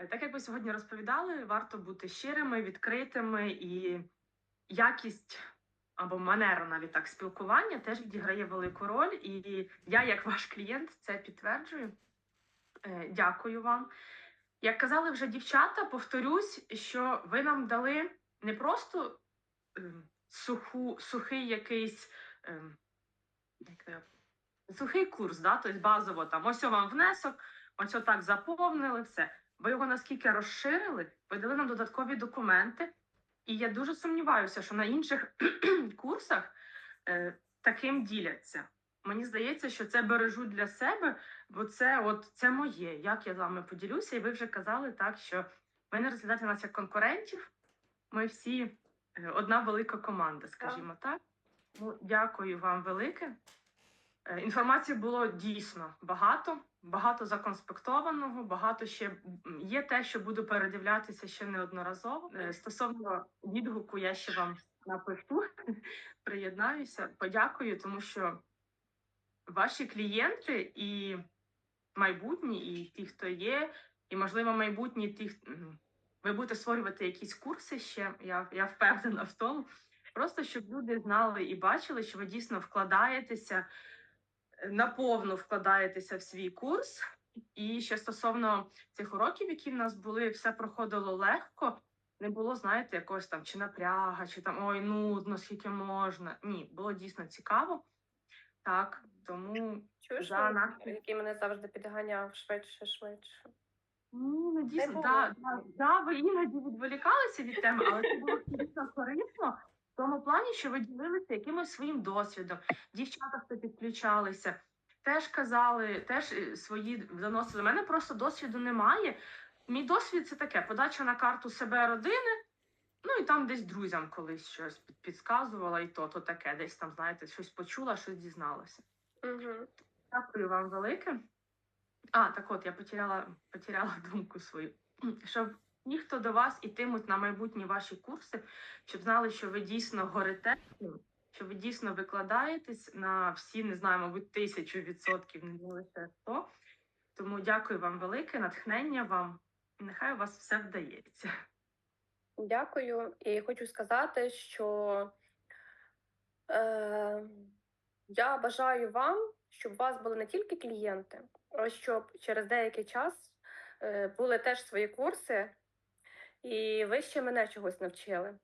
Е, Так як ви сьогодні розповідали, варто бути щирими, відкритими і якість або манера навіть так спілкування теж відіграє велику роль. І я, як ваш клієнт, це підтверджую. Е, Дякую вам. Як казали вже дівчата, повторюсь, що ви нам дали не просто ем, суху, сухий якийсь як сухий курс, да? тобто базово там ось вам внесок, ось так заповнили все. Ви його наскільки розширили, ви дали нам додаткові документи, і я дуже сумніваюся, що на інших курсах е, таким діляться. Мені здається, що це бережуть для себе, бо це от це моє. Як я з вами поділюся, і ви вже казали так, що ви не розглядаєте нас як конкурентів. Ми всі е, одна велика команда, скажімо так. Ну, дякую вам велике. Е, Інформації було дійсно багато, багато законспектованого, багато ще є те, що буду передивлятися ще неодноразово. Е, Стосовно відгуку, я ще вам напишу, приєднаюся, подякую, тому що ваші клієнти і майбутні, і ті, хто є, і можливо майбутні ті, ви будете створювати якісь курси ще. Я, я впевнена в тому. Просто щоб люди знали і бачили, що ви дійсно вкладаєтеся наповну вкладаєтеся в свій курс. І ще стосовно цих уроків, які в нас були, все проходило легко. Не було, знаєте, якогось там чи напряга, чи там ой, нудно, скільки можна. Ні, було дійсно цікаво. Так, тому Чуєш, Да, Володь, який мене завжди підганяв швидше, швидше. ну, ну, дійсно, да, да, да, ви іноді відволікалися від теми, але це було дійсно корисно тому плані, що ви ділилися якимось своїм досвідом. Дівчата, хто підключалися, теж казали, теж е, свої заносили. У мене просто досвіду немає. Мій досвід це таке: подача на карту себе родини. Ну і там десь друзям колись щось підказувала, і то, то таке, десь там, знаєте, щось почула, щось дізналася. Угу. Дякую вам велике. А, так от, я потеряла, потеряла думку свою. Щоб ті, хто до вас ітимуть на майбутні ваші курси, щоб знали, що ви дійсно горите, що ви дійсно викладаєтесь на всі, не знаю, мабуть, тисячу відсотків, не лише сто. Тому дякую вам велике, натхнення вам. І нехай у вас все вдається. Дякую. І хочу сказати, що е, я бажаю вам, щоб у вас були не тільки клієнти, а щоб через деякий час е, були теж свої курси, і ви ще мене чогось навчили.